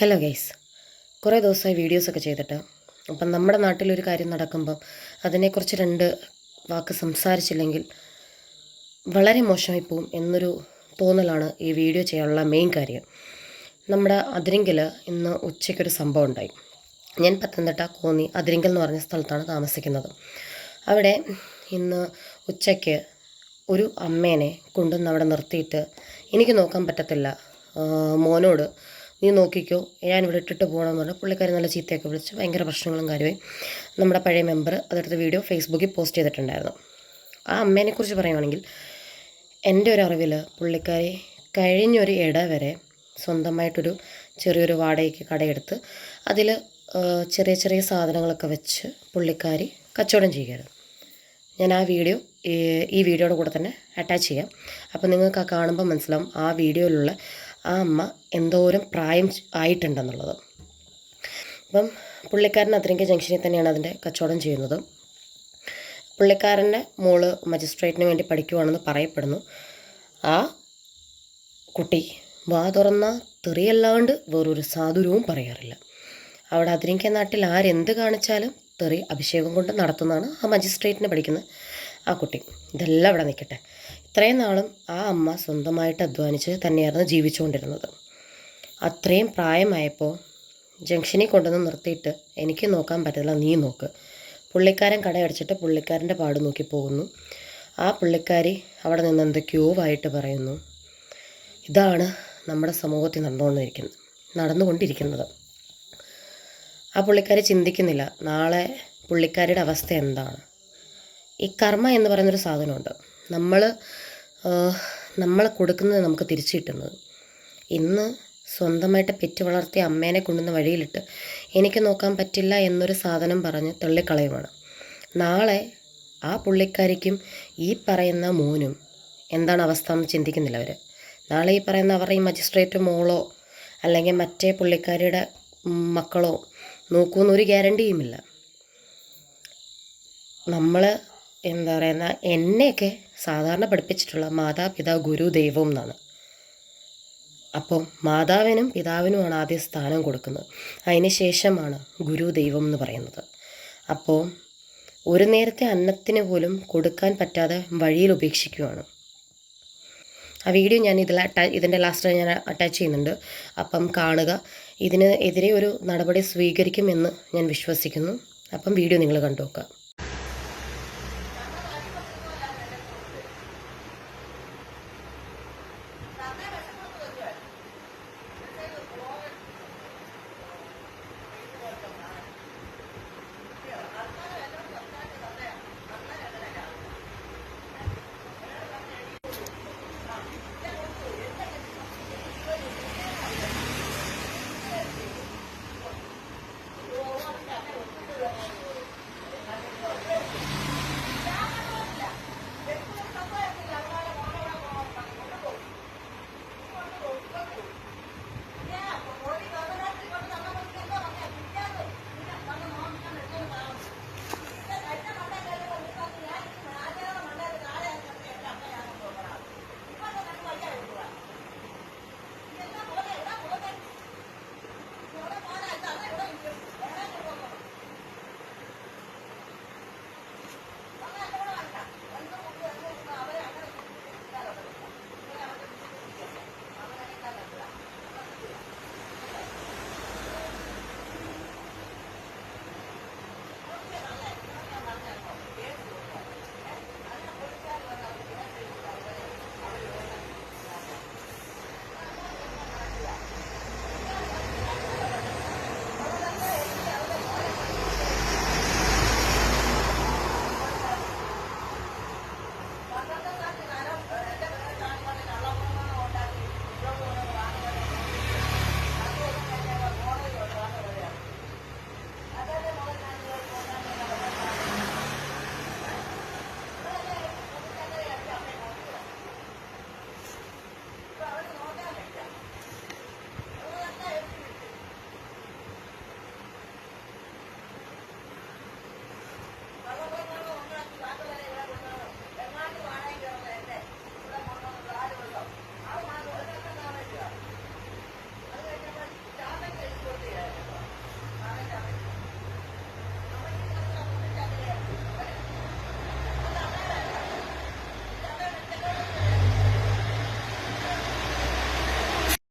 Hello guys കുറേ ദിവസമായി വീഡിയോസൊക്കെ ചെയ്തിട്ട് അപ്പം നമ്മുടെ നാട്ടിലൊരു കാര്യം നടക്കുമ്പം അതിനെക്കുറിച്ച് രണ്ട് വാക്ക് സംസാരിച്ചില്ലെങ്കിൽ വളരെ മോശമായി പോവും എന്നൊരു തോന്നലാണ് ഈ വീഡിയോ ചെയ്യാനുള്ള മെയിൻ കാര്യം. നമ്മുടെ അതിരിങ്കിൽ ഇന്ന് ഉച്ചയ്ക്കൊരു സംഭവം ഉണ്ടായി. ഞാൻ പത്തനംതിട്ട കോന്നി അതിരിങ്കൽ എന്ന് പറഞ്ഞ സ്ഥലത്താണ് താമസിക്കുന്നത്. അവിടെ ഇന്ന് ഉച്ചയ്ക്ക് ഒരു അമ്മേനെ കൊണ്ടുവന്ന് അവിടെ നിർത്തിയിട്ട് എനിക്ക് നോക്കാൻ പറ്റത്തില്ല. മോനോട് നീ നോക്കിക്കോ. ഞാൻ ഇവിടെ ഇട്ടിട്ട് പോകണമെന്ന് പറഞ്ഞാൽ പുള്ളിക്കാരി നല്ല ചീത്തയൊക്കെ വിളിച്ച് ഭയങ്കര പ്രശ്നങ്ങളും കാര്യമായി നമ്മുടെ പഴയ മെമ്പർ അതെടുത്ത വീഡിയോ ഫേസ്ബുക്കിൽ പോസ്റ്റ് ചെയ്തിട്ടുണ്ടായിരുന്നു. ആ അമ്മേനെക്കുറിച്ച് പറയുവാണെങ്കിൽ എന്റെ ഒരു അറിവിൽ പുള്ളിക്കാരി കഴിഞ്ഞൊരു ഇട വരെ സ്വന്തമായിട്ടൊരു ചെറിയൊരു വാടകയ്ക്ക് കടയെടുത്ത് അതിൽ ചെറിയ ചെറിയ സാധനങ്ങളൊക്കെ വെച്ച് പുള്ളിക്കാരി കച്ചവടം ചെയ്യുകയായിരുന്നു ഞാൻ ആ വീഡിയോ ഈ വീഡിയോയുടെ കൂടെ തന്നെ അറ്റാച്ച് ചെയ്യാം. അപ്പോൾ നിങ്ങൾക്ക് ആ കാണുമ്പോൾ മനസ്സിലാവും ആ വീഡിയോയിലുള്ള ആ അമ്മ എന്തോരം പ്രായം ആയിട്ടുണ്ടെന്നുള്ളത്. അപ്പം പുള്ളിക്കാരൻ അത്രയ്ക്ക് ജംഗ്ഷനിൽ തന്നെയാണ് അതിന്റെ കച്ചവടം ചെയ്യുന്നത്. പുള്ളിക്കാരന്റെ മോൾ മജിസ്ട്രേറ്റിന് വേണ്ടി പഠിക്കുവാണെന്ന് പറയപ്പെടുന്നു. ആ കുട്ടി വാ തുറന്ന തെറിയല്ലാണ്ട് വേറൊരു സാധുരവും പറയാറില്ല. അവിടെ അതിരിക്ക നാട്ടിൽ ആരെന്ത് കാണിച്ചാലും തെറി അഭിഷേകം കൊണ്ട് നടത്തുന്നതാണ് ആ മജിസ്ട്രേറ്റിന് പഠിക്കുന്ന ആ കുട്ടി. ഇതെല്ലാം അവിടെ നിൽക്കട്ടെ. ഇത്രയും നാളും ആ അമ്മ സ്വന്തമായിട്ട് അധ്വാനിച്ച് തന്നെയായിരുന്നു ജീവിച്ചുകൊണ്ടിരുന്നത്. അത്രയും പ്രായമായപ്പോൾ ജംഗ്ഷനിൽ കൊണ്ടുവന്ന് നിർത്തിയിട്ട് എനിക്ക് നോക്കാൻ പറ്റില്ല നീ നോക്ക്. പുള്ളിക്കാരൻ കടയടച്ചിട്ട് പുള്ളിക്കാരന്റെ പാട് നോക്കി പോകുന്നു. ആ പുള്ളിക്കാരി അവിടെ നിന്ന് എന്തൊക്കെയോ ആയിട്ട് പറയുന്നു. ഇതാണ് നമ്മുടെ സമൂഹത്തിൽ നടന്നുകൊണ്ടിരിക്കുന്നത് നടന്നുകൊണ്ടിരിക്കുന്നത്. ആ പുള്ളിക്കാരി ചിന്തിക്കുന്നില്ല നാളെ പുള്ളിക്കാരിയുടെ അവസ്ഥ എന്താണ്? ഈ കർമ്മ എന്ന് പറയുന്നൊരു സാധനമുണ്ട്. നമ്മൾ നമ്മൾ കൊടുക്കുന്നത് നമുക്ക് തിരിച്ചു കിട്ടുന്നത്. ഇന്ന് സ്വന്തമായിട്ട് പെറ്റ് വളർത്തിയ അമ്മേനെ കൊണ്ടുവന്ന് വഴിയിലിട്ട് എനിക്ക് നോക്കാൻ പറ്റില്ല എന്നൊരു സാധനം പറഞ്ഞ് തള്ളിക്കളയുമാണ് നാളെ ആ പുള്ളിക്കാരിക്കും ഈ പറയുന്ന മോനും എന്താണ് അവസ്ഥ എന്ന് ചിന്തിക്കുന്നില്ല അവർ നാളെ ഈ പറയുന്ന അവരുടെ ഈ മജിസ്ട്രേറ്റ് മോളോ അല്ലെങ്കിൽ മറ്റേ പുള്ളിക്കാരിയുടെ മക്കളോ നോക്കുമെന്നൊരു ഗ്യാരണ്ടിയുമില്ല. നമ്മൾ എന്താ പറയുന്ന എന്നെയൊക്കെ സാധാരണ പഠിപ്പിച്ചിട്ടുള്ള മാതാപിതാ ഗുരു ദൈവം എന്നാണ്. അപ്പോൾ മാതാവിനും പിതാവിനുമാണ് ആദ്യം സ്ഥാനം കൊടുക്കുന്നത്. അതിന് ശേഷമാണ് ഗുരു ദൈവം എന്ന് പറയുന്നത്. അപ്പോൾ ഒരു നേരത്തെ അന്നത്തിന് പോലും കൊടുക്കാൻ പറ്റാതെ വഴിയിൽ ഉപേക്ഷിക്കുകയാണ് ആ വീഡിയോ ഞാൻ ഇതിൽ ഇതിന്റെ ലാസ്റ്റ് ഞാൻ അറ്റാച്ച് ചെയ്യുന്നുണ്ട്. അപ്പം കാണുക. ഇതിന് എതിരെ ഒരു നടപടി സ്വീകരിക്കുമെന്ന് ഞാൻ വിശ്വസിക്കുന്നു. അപ്പം വീഡിയോ നിങ്ങൾ കണ്ടു നോക്കുക